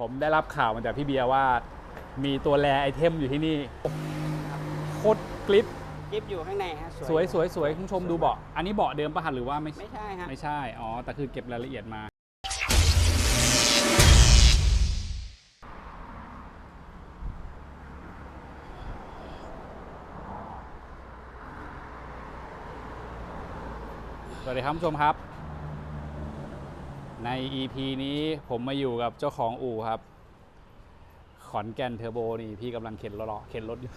ผมได้รับข่าวมาจากพี่เบียร์ว่า มีตัวแรไอเทมอยู่ที่นี่โคตรกริปยิบอยู่ข้างในฮะสวยสวยสวยคุณผู้ชมดูเบาะอันนี้เบาะเดิมปะหันหรือว่าไม่ไม่ใช่ฮะไม่ใช่อ๋อแต่คือเก็บรายละเอียดมาสวัสดีครับคุณผู้ชมครับ ใน EP นี้ผมมาอยู่กับเจ้าของอู่ครับ ขอนแก่นเทอร์โบนี่พี่กำลังเข็นรถเข็นรถอยู่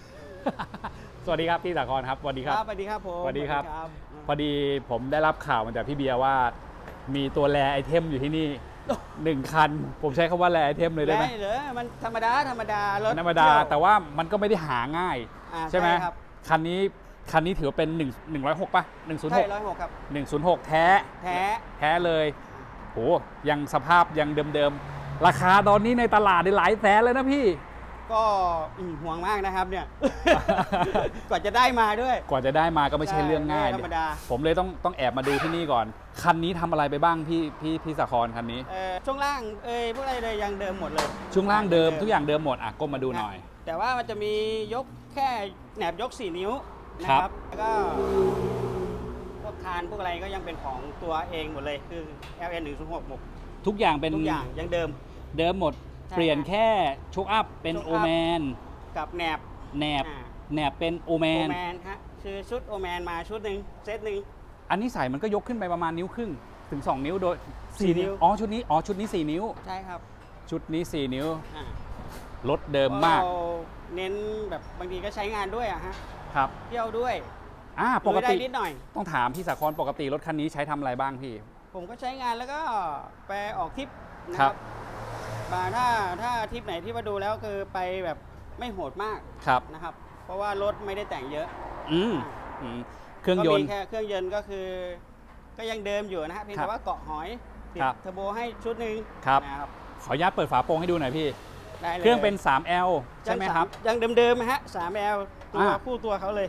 สวัสดีครับพี่สากรครับสวัสดีครับสวัสดีครับผมสวัสดีครับสวัสพอดีผมได้รับข่าวมาจากพี่เบียร์ว่า มีตัวแรไอเทมอยู่ที่นี่หนึ่งคัน ผมใช้คำว่าแรไอเทมเลยได้ไหมได้เหรอมันธรรมดาธรรมดารถธรรมดาเที่ยวแต่ว่ามันก็ไม่ได้หาง่ายอ่าใช่ไหมครับคันนี้คันนี้ถือว่าเป็น 1 106ป่ะใช่106ร้อยหกครับ106 แท้ แท้ แท้เลย โหยังสภาพยังเดิมๆ ราคาตอนนี้ในตลาดนี่หลายแสนเลยนะพี่ ก็อืมห่วงมากนะครับเนี่ย กว่าจะได้มาด้วยกว่าจะได้มาก็ไม่ใช่เรื่องง่ายไม่ธรรมดาผมเลยต้องต้องแอบมาดูที่นี่ก่อน คันนี้ทำอะไรไปบ้างพี่พี่พี่สาครคันนี้ เอ่อช่วงล่างเอ้ยพวกอะไรเลยยังเดิมหมดเลยช่วงล่างเดิมทุกอย่างเดิมหมดอะก้มมาดูหน่อย แต่ว่ามันจะมียกแค่แหนบยก 4 นิ้วนะคครัรับบแล้วก็พวก คานพวกอะไรก็ยังเป็นของตัวเองหมดเลยคือ LN 1 0 6บวกทุกอย่างเป็นทุกอย่างยังเดิม เดิมหมด ใช่เปลี่ยนแค่ชุกอัพเป็นชุกโออัพแมนกับแหนบแหนบอ่าแหนบเป็นโอแมโอน แมนฮะคือชุดโอแมนมาชุดหนึ่งเซตหนึ่ง อันนี้ใส่มันก็ยกขึ้นไปประมาณนิ้วครึ่ง ถึง 2 นิ้วโดยสี่4นิ้นิ้ววอ๋อชุดนี้อ๋อชุดนี้ 4 นิ้ว ใช่ครับชุดนี้ 4 นิ้วอ่ารถเดิมมากเพระเรเน้นแบบบางทีก็ใช้งานด้วยอะฮะครับ เที่ยวด้วย อ่าปลุกยได้ตินิดหน่อย ต้องถามพี่สาครปกติรถคันนี้ใช้ทำอะไรบ้างพี่ ผมก็ใช้งานแล้วก็ไปออกทริปนะคครัรับ บมาถ้าถ้าทริปไหนที่มาดูแล้วคือไปแบบไม่โหดมากครับ นะครับ เพราะว่ารถไม่ได้แต่งเยอะอืมอืมเครื่องยนก็มีต์แค่เครื่องยนต์ก็คือ ก็ยังเดิมอยู่นะฮะเพียงครัแต่บว่าเกาะหอยติดครับเทอร์โบให้ชุดหนึ่งครับ นะครับขออนุญาตเปิดฝาโปรงให้ดูหน่อยพี่ ได้เลยเครื่องเป็น 3L ใช่ไหมครับ ยังเดิมๆนะฮะ 3L ตัวอ่า คู่ตัวเขาเลย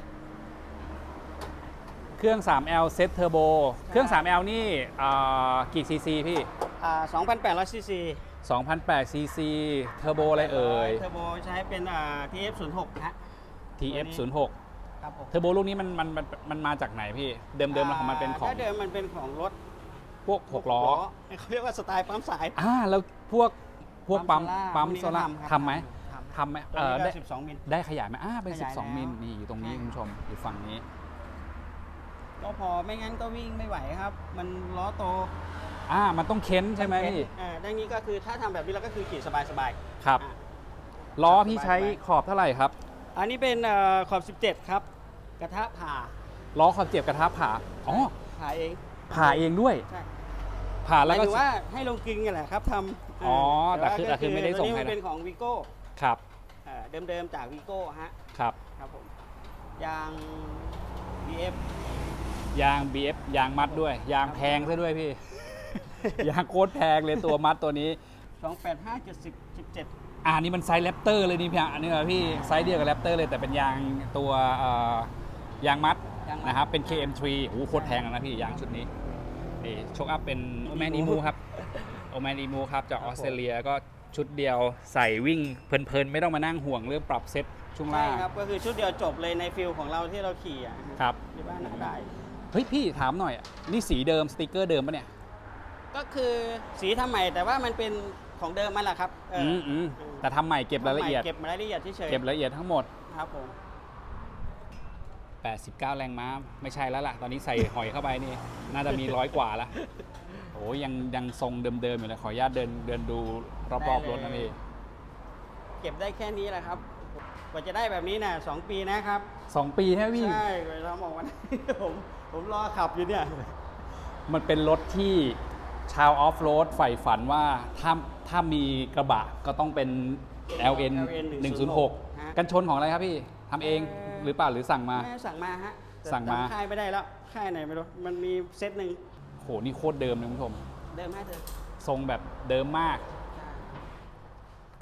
เครื่อง 3L เซตเทอร์โบ เครื่อง 3L นี่อ่ากี่ซีซีพี่ อ่า2,800ซีซี2,008ซีซีเทอร์โบอะไรเอ่ย เทอร์โบใช้เป็นอ่า TF06 ฮะ TF06 ครับผมเทอร์โบลูกนี้มันมันมันมันมาจากไหนพี่เดิมๆแล้วของมันเป็นของถ้าเดิมมันเป็นของรถพวกหกล้อเขาเรียกว่าสไตล์ปั๊มสาย อ่าแล้วพวกพวกปั๊มปั๊มพวกนี้โซก็ล่าครับทำไหมทำทำไหมตัวเออนี้ได้ก็12มิล ได้ขยายไหมอ่าเป็น ขยาย12 มิลแล้วนี่อยู่ตรงนี้ใช่คุณผู้ชมอยู่ฝั่งนี้ ก็พอไม่งั้นก็วิ่งไม่ไหวครับ มันล้อโตอ่ามันต้องเค้นใช่ไหมพี่อ่าดังนี้ก็คือถ้าทำแบบนี้แล้วก็คือขี่สบายสบายๆครับ อ่าล้อพี่สบายๆใช้ขอบเท่าไหร่ครับ อันนี้เป็นเอ่อขอบ 17 ครับ กระทะผ่าล้อขอบเจ็บกระทะผ่าอ๋อผ่าเองผ่าเองด้วย ใช่ผ่าหแล้มาวยก็ ถึงว่าให้ลงกลึงกันแหละครับทำอ๋อแต่ว่าคือแต่คือไม่ได้ส่งให้นะตัวนี้มันเป็นของวีโก้ครับเดิมๆจากวีโก้ฮะครับครับผมยาง BF ยาง BF ยางมัดด้วย ยางแพงซะด้วยพี่ ยางโคตรแพงเลยตัวมัดตัวนี้ 285 70 17 อ่านี่มันไซส์แรปเตอร์เลยนี่พี่อะอันนี้เหรอพี่ไซส์เดียวกับแรปเตอร์เลยแต่เป็นยางตัวเอ่อยางมัดยางมัด นะครับเป็น KM3 โอ้โหโคตรแพงนะพี่ยางชุดนี้นี่โชคอัพเป็นโอแมนอีมูครับโอแมนอีมูครับจากออสเตรเลียก็ชุดเดียวใส่วิ่งเพลินๆ ไม่ต้องมานั่งห่วงเรื่องปรับเซ็ตช่วงใช่ล่างครับ ก็คือชุดเดียวจบเลยในฟิลของเราที่เราขี่อะครับ ที่บ้านหนักได้ เฮ้ยพี่ถามหน่อยอะนี่สีเดิมสติกเกอร์เดิมปะเนี่ย ก็คือสีทำใหม่แต่ว่ามันเป็นของเดิมมันแหละครับเอออือมอืมแต่ทำใหม่เก็บรายละเอียดเก็บรายละเอียดเฉยๆเก็บรายละเอียดทั้งหมด ครับผม 89 แรงม้า ไม่ใช่แล้วล่ะ ตอนนี้ใส่หอยเข้าไปนี่ น่าจะมีร้อยกว่าแล้วโอ้ยยังยังทรงเดิมๆอยู่เลยขออนุญาตเดินเดินดูรอบๆรถนะพี่ เก็บได้แค่นี้แหละครับก ว่าจะได้แบบนี้น่ะสองปีนะครับ สองปีใช่ไหมพี่ ใช่เวลาบอกวันผมผมรอขับอยู่เนี่ย มันเป็นรถที่ชาวออฟโรดใฝ่ฝันว่าถ้าถ้ามีกระบะก็ต้องเป็น LN 106 กันชนของอะไรครับพี่ทำเองหรือเปล่าหรือสั่งมา แม่สั่งมาฮะแต่สั่งมา จำค่ายไม่ได้แล้วค่ายไหนไม่รู้มันมีเซตหนึ่งโหนี่โคตรเดิมเลยคุณผู้ชม เดิมให้เธอทรงแบบเดิมมาก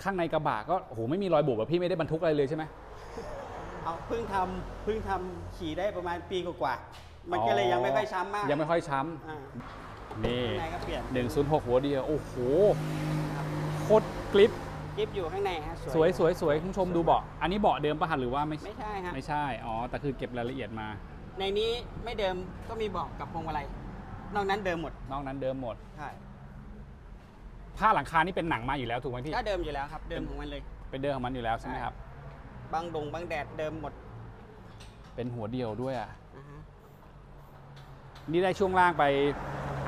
ข้างในกระบะก็โอ้โหไม่มีรอยบุบอะพี่ไม่ได้บรรทุกอะไรเลยใช่ไหมเอาเพิ่งทำเพิ่งทำขี่ได้ประมาณปีกว่าๆมันก็เลยยังไม่ค่อยช้ำมากยังไม่ค่อยช้อ่าำนี่ข้างในก็เปลี่ยน106หัวเดียวโอ้โหโคตรกริปกิฟอยู่ข้างในฮะสวยสวยสวยคุณผู้ชมดูเบาะอันนี้เบาะเดิมปะคะหรือว่าไม่ไม่ใช่ฮะไม่ใช่อ๋อแต่คือเก็บรายละเอียดมา ในนี้ไม่เดิมก็มีเบอกกับพวงมาลัยนอกนั้นเดิมหมดนอกนั้นเดิมหมด ใช่ ผ้าหลังคานี่เป็นหนังมาอยู่แล้วถูกไหมพี่ก็เดิมอยู่แล้วครับ เดิมของมันเลย เป็นเดิมของมันอยู่แล้วใช่ไหมครับ บางดงบางแดดเดิมหมดเป็นหัวเดียวด้วยอะอ่าฮะนี่ได้ช่วงล่างไป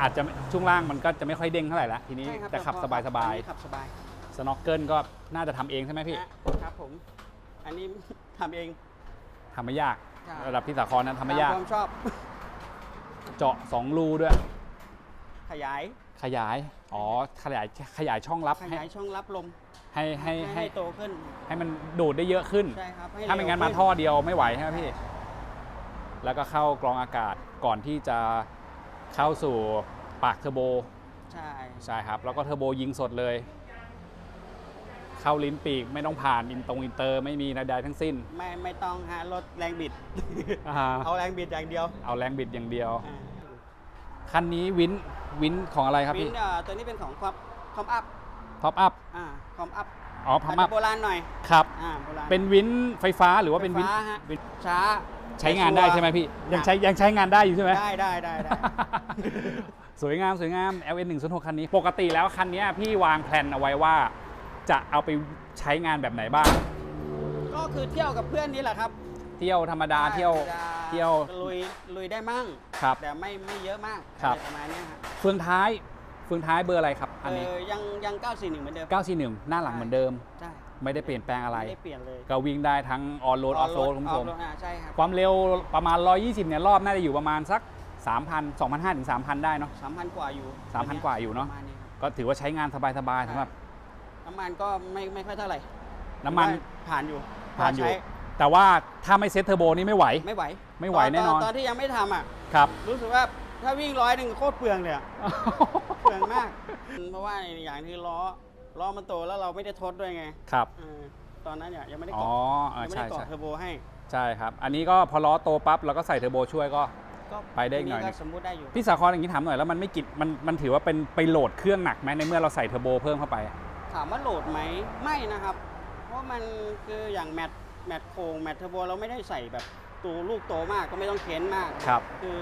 อาจจะช่วงล่างมันก็จะไม่ค่อยเด้งเท่าไหร่ละทีนี้ใช่ครับจะขับแต่พอสบายสบายอันนี้ขับสบายสน็อกเกิลก็น่าจะทำเองใช่ไหมพี่ฮะครับผม อันนี้ ทำเอง ทำไม่ยาก ใช่ ระดับพี่สาครนั้นทำไม่ยากตความชอบ เจาะสองรูด้วย ขยาย ขยาย อ๋อ ขยาย ขยายช่องรับขให้ยายช่องรับลมให้ให้ให้โตขึ้นให้มันดูดได้เยอะขึ้น ใช่ครับให้ถ้าไม่งั้นเร็วมาขึ้ท่อเดียวไม่ไหวใช่ไหมพี่ แล้วก็เข้ากรองอากาศก่อนที่จะเข้าสู่ปากเทอร์โบ ใช่ใช่ครับ แล้วก็เทอร์โบยิงสดเลย เข้าลิ้นปีกไม่ต้องผ่านอินตรงอินเตอร์ไม่มีใดๆทั้งสิ้นไม่ไม่ต้องฮะลดแรงบิด อ่าเอาแรงบิดอย่างเดียวเอาแรงบิดอย่างเดียว อ่าคันนี้วิน วินของอะไรครับวิพี่นเอ่อตัวนี้เป็นของคอมคอมอัพท็อปอัพอ่าคอมอัพอ๋อพัมอัพโบราณหน่อยครับอ่าโบราณเป็นวินไฟฟ้าหรือว่าเป็นวินไฟฟ้าฮะวินช้าใช้งานได้ใช่ไหมพี่ยังใช้ยังใช้งานได้อยู่ใช่ไหม ได้ได้ได้ได้ สวยงามสวยงาม LN 1 0 6คันนี้ ปกติแล้วคันนี้พี่วางแผนเอาไว้ว่า จะเอาไปใช้งานแบบไหนบ้าง ก็คือเที่ยวกับเพื่อนนี่แหละครับเที่ยวธรรมดาเที่ยว ธรรมดา เที่ยว ลุยลุยได้มั่ง ครับ แต่ไม่ไม่เยอะมากครับ อะไประมาณเนี้ยครับเฟืองท้ายเฟืองท้ายเบอร์อะไรครับ อันนี้ เออยังยัง 941 เหมือนเดิม941 หน้าหลังเหมือนเดิม ใช่ไม่ได้เปลี่ยนแปลงอะไรไม่ได้เปลี่ยนเลยก็วิ่งได้ทั้งออนโรดออฟโรดคุณผู้ชมออฟโรดอ่าใช่ครับความเร็วประมาณ 120 เนี่ย รอบน่าจะอยู่ประมาณสัก 3,000 2,500ถึง3,000 ได้เนาะ สามพันกว่าอยู่3,000กว่าอยู่เนอะ ประมณนี้ครับก็ถือว่าใช้งานสบายๆสำหรับน้ำมันก็ไม่ไม่ค่อยเท่าไหร่น้ำมัน ถือว่าผ่านอยู่ผ่านอยู่ พใช้แต่ว่าถ้าไม่เซ็ตเทอร์โบนี่ไม่ไหว ไม่ไหว ไม่ไหวแน่นอนตอนที่ยังไม่ทำอะครับ รู้สึกว่าถ้าวิ่งร้อยหนึ่งโคตรเปลืองเลยอะเปลืองมาก เพราะว่าอย่างที่ล้อล้อมันโตแล้วเราไม่ได้ทดด้วยไงครับเออตอนนั้นเนี่ยยังไม่ได้อ๋อเกาะอ่ายังไม่ใช่ได้เกาะใช่เทอร์โบให้ใช่ครับ อันนี้ก็พอล้อโตปั๊บเราก็ใส่เทอร์โบช่วยก็ก็ไปได้อีกหน่อยก็สมมุติได้อยู่พี่สาครอย่างนี้ถามหน่อยแล้วมันไม่กิดมันมันถือว่าเป็นไปโหลดเครื่องหนักไหมในเมื่อเราใส่เทอร์โบเพิ่มเข้าไป ถามว่าโหลดไหมไม่นะครับ เพราะมันคืออย่างแมทแมทโคงแมทเทอร์โบเราไม่ได้ใส่แบบ ตัวลูกโตมากก็ไม่ต้องเค้นมากครับ คือ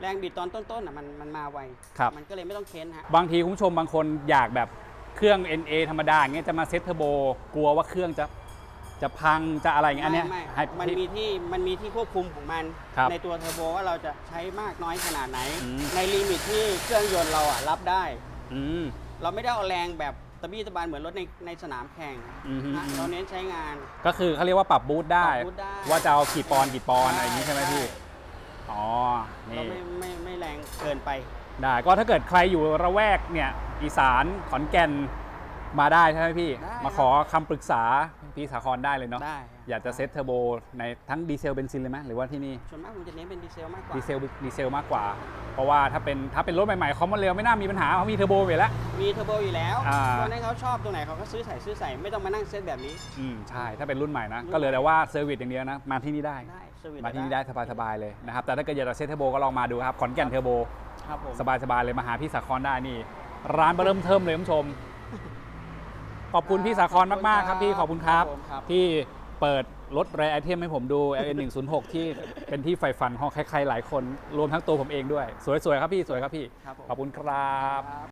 แรงบิดตอนต้นๆอะมันมันมาไวครับ มันก็เลยไม่ต้องเค้นฮะบางทีคุณผู้ชมบางคนอยากแบบเครื่อง NA ธรรมดาอย่างเงี้ยจะมาเซ็ตเทอร์โบกลัวว่าเครื่องจะจะพังจะอะไรอย่างเงี้ยอันเนี้ยไม่ให้ไม่มันมีที่มันมีที่ควบคุมของมัน ครับในตัวเทอร์โบว่าเราจะใช้มากน้อยขนาดไหน อืม ในลิมิตที่เครื่องยนต์เราอะรับได้ อืม เราไม่ได้เอาแรงแบบ ตะบี้ตะบานเหมือนรถในในสนามแข่งอืมฮึ นะเราเน้นใช้งาน ก็คือเขาเรียกว่าปรับบูทได้ ปรับบูทได้ ว่าจะเอากี่ปอนด์กี่ปอนด์ใช่อะไรอย่างงี้ใช่ไหมใช่พี่ อ๋อเรานี่ไม่ไม่ไม่แรงเกินไป ได้ก็ถ้าเกิดใครอยู่ระแวกเนี่ยอีสานขอนแก่นมาได้ใช่ไหมพี่ ได้มาขอคำปรึกษา พี่สาครได้เลยเนาะได้อยากจะเซ็ตเทอร์โบในทั้งดีเซลเบนซินเลยไหมหรือว่าที่นี่ส่วนมากผมจะเน้นเป็นดีเซลมากกว่า ดีเซลดีเซลมากกว่า เพราะว่าถ้าเป็นถ้าเป็นรถใหม่ๆคอมมอนเรลไม่น่ามีปัญหาเขามีเทอร์โบอยู่แล้ว มีเทอร์โบอยู่แล้วอ่า ตอนนั้นเขาชอบตรงไหนเขาก็ซื้อใส่ซื้อใส่ไม่ต้องมานั่งเซตแบบนี้ อืมใช่ถ้าเป็นรุ่นใหม่นะรุ่นก็เหลือแต่ว่าเซอร์วิสอย่างเดียวนะ มาที่นี่ได้ ได้เซอร์วิสมาที่นี่ได้สบายๆเลยนะครับแต่ถ้าเกิดอยากจะเซ็ตเทอร์โบก็ลองมาดูครับขอนแก่นเทอร์โบ ครับผมสบายๆเลยมาหาพี่สาครได้นี่ ร้านเริ่มเทิมเลยคุณผู้ชม ขอบคุณพี่สาครมาก ๆ ครับพี่ขอบคุณครับผมครับ ที่เปิดรถแรไอเทมให้ผมดู LN 106ที่เป็นที่ใฝ่ฝันของใคร ๆ หลายคนรวมทั้งตัวผมเองด้วย สวย ๆ ครับพี่สวยครับพี่ ครับผม ขอบคุณครับ ครับ